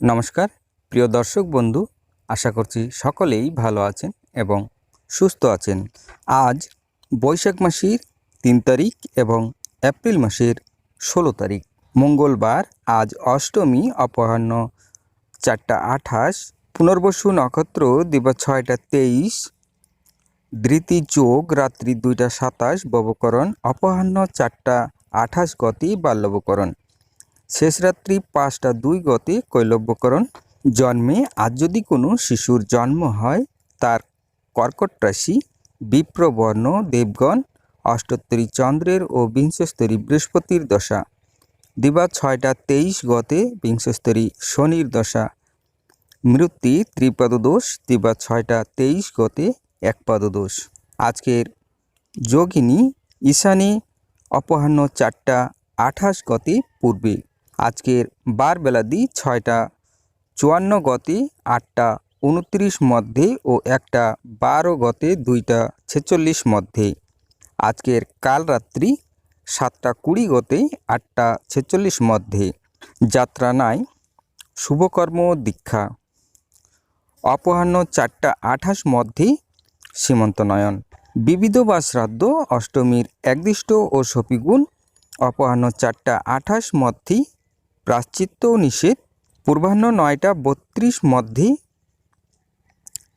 নমস্কার, প্রিয় দর্শক বন্ধু, আশা করছি সকলেই ভালো আছেন এবং সুস্থ আছেন। আজ বৈশাখ মাসের তিন তারিখ এবং এপ্রিল মাসের ষোলো তারিখ। মঙ্গলবার, আজ অষ্টমী অপরাহ্ন চারটা আঠাশ, পুনর্বসু নক্ষত্র দিবা ছয়টা তেইশ, ধৃতি যোগ রাত্রি দুইটা সাতাশ, ববকরণ অপরাহ্ন চারটা আঠাশ গতি, বাল্যবকরণ। শেষ রাত্রি পাঁচটা দুই গতে কৈলব্যকরণ। জন্মে আজ যদি কোনো শিশুর জন্ম হয়, তার কর্কট রাশি, বিপ্রবর্ণ দেবগণ, অষ্টোত্তরী চন্দ্রের ও বিংশস্তরী বৃহস্পতির দশা। দিবা ছয়টা তেইশ গতে বিংশস্তরী শনির দশা। মৃত্যু ত্রিপদ দোষ দিবা ছয়টা তেইশ গতে একপদ দোষ আজকের যোগিনী ঈশানী অপরাহ্ন চারটা আঠাশ গতে পূর্বে। আজকের বার বেলাদি ছয়টা, চুয়ান্ন গতে আটটা, উনত্রিশ মধ্যে ও একটা, বারো গতে দুইটা, ছেচল্লিশ মধ্যে। আজকের কাল রাত্রি সাতটা কুড়ি গতে আটটা, ছেচল্লিশ মধ্যে। যাত্রা নাই, শুভকর্ম দীক্ষা। অপরাহ্ন চারটা আঠাশ মধ্যে সীমন্ত নয়ন। বিবিধ বা শ্রাদ্ধ অষ্টমীর একদিষ্ট ও সপিগুণ অপরাহ্ন চারটা আঠাশ মধ্যে প্রাশ্চিত্য নিষেধ পূর্বাহ্ন নয়টা বত্রিশ মধ্যে।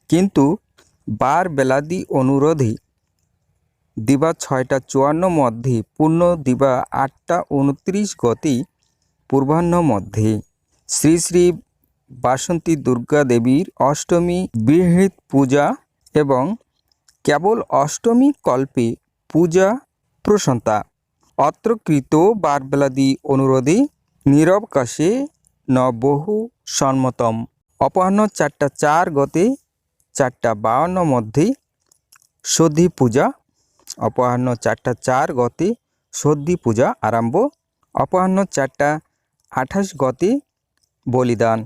কিন্তু বার বেলাদি অনুরোধে দিবা ছয়টা চুয়ান্ন মধ্যে, পূর্ণ দিবা আটটা উনত্রিশ গতি পূর্বাহ্ন মধ্যে। শ্রী শ্রী বাসন্তী দুর্গা দেবীর অষ্টমী বৃহৎ পূজা এবং কেবল অষ্টমী কল্পে পূজা প্রসন্তা অত্রকৃত বারবেলাদি অনুরোধে নীরবকাশে ন বহু সন্মতম। অপরাহ্ন চারটা চার গতি, চারটা বাউন্ন মধ্যে সদ্ধি পূজা। অপরাহ্ন চারটা চার গতি সদ্ধি পূজা আরম্ভ। অপরাহ্ন চারটা আঠাশ গতি, বলিদান।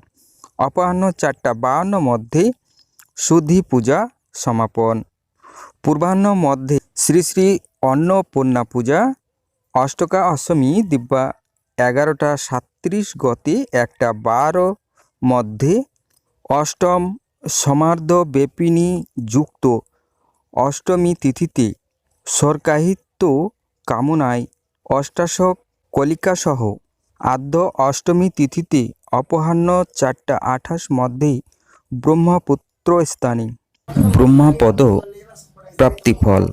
অপরাহ্ন চারটা বাউন্ন মধ্যে শুদ্ধি পূজা সমাপন। পূর্বাহ্ন মধ্যে শ্রী শ্রী অন্নপূর্ণা পূজা, অষ্টকা অষ্টমী দিব্যা এগারোটা সাত্রিশ গতে, একটা বারো মধ্যে অষ্টম সমার্ধ বেপিনী যুক্ত। অষ্টমী তিথিতে সরকাহিত্য কামনায় অষ্টাশক কলিকাসহ। আদ্য অষ্টমী তিথিতে অপরাহ্ন চারটা আঠাশ মধ্যে ব্রহ্মপুত্র স্থানে ব্রহ্মপদ প্রাপ্তিফল।